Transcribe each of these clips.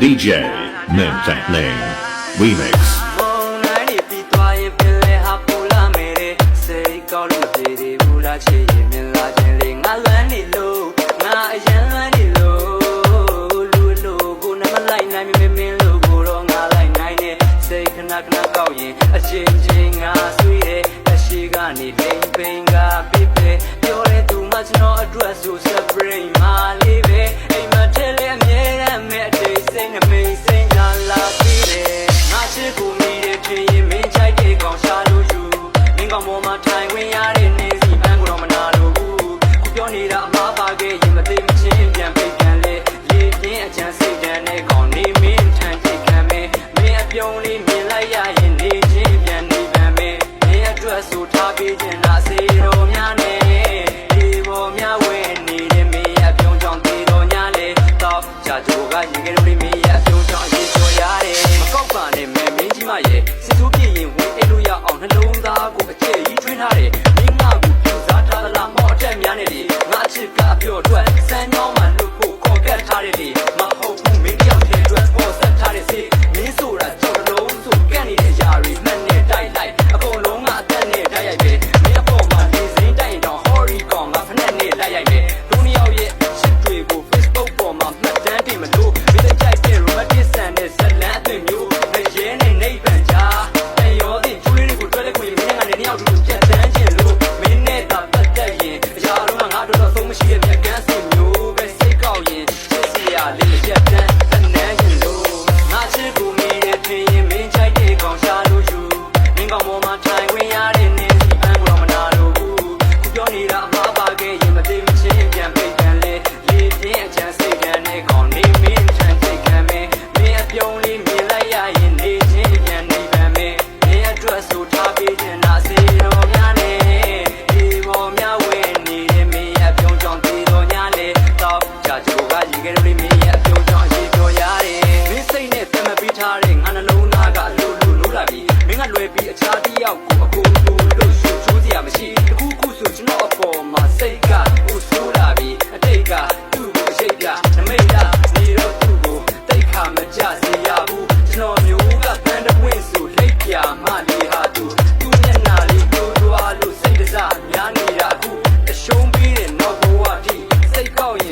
DJ Min Tech Name Remix မုံနိုင်နေပြီးသွားရင်ပင်လဲဟာပူလာမေတဲ့စိတ်ကောင်းလို့ပြေသေးဘူးလားချစ်ရင်မြင်လာခြင်းလေးငါလွမ်းနေလို့ငါအရန်လွမ်းနေလို့လူလို့ကိုနမလိုက်နိုင်မင်းမင်းလို့ကိုတော့ငါလိုက်နိုင်နေစိတ်ခဏခဏကောက်ရင်အချင်းချင်းငါဆွေးတယ်အရှိကနေလိမ့်ပိန်ကပြစ်ပဲပြောတဲ့သူမှကျွန်တော်အတွက်ဆို separate မလေး မိတဲ့ထင်ရင်မင်းချိုက်တဲ့ကောင်ရှာလို့ယူမင်းကောင်ပေါ်မှာထိုင်ဝင်ရတဲ့နေစီပန်းကိုတော့မနာလို့ဘူးခုပြောနေတာအမှားပါခဲ့ရင်မသိမချင်းပြန်ပိတ်ပြန်လေလေပြင်းအချမ်းစိတ်တန်းတဲ့ကောင်နေမင်းထန်ကြည့်ခံမယ်မင်းအပြုံးလေးမြင်လိုက်ရရင်နေချင်းပြန်နေပြန်မယ်မင်းအတွက်ဆိုထားပေးခြင်းလားစေတော်များနဲ့ဒီပေါ်များဝဲနေတဲ့မင်းအပြုံးကြောင့်တေတော်ညာလေတော့ချာချိုကရေကလေး 就要转 မင်းချန်ချိန်ခံမင်းမင်းအပြုံး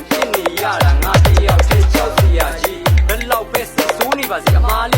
ဖြစ်နေရတာငါတယောက်ချင်းကြောက်စရာကြီးဘယ်လောက်ပဲစစ်ဆိုးနေပါစေအမား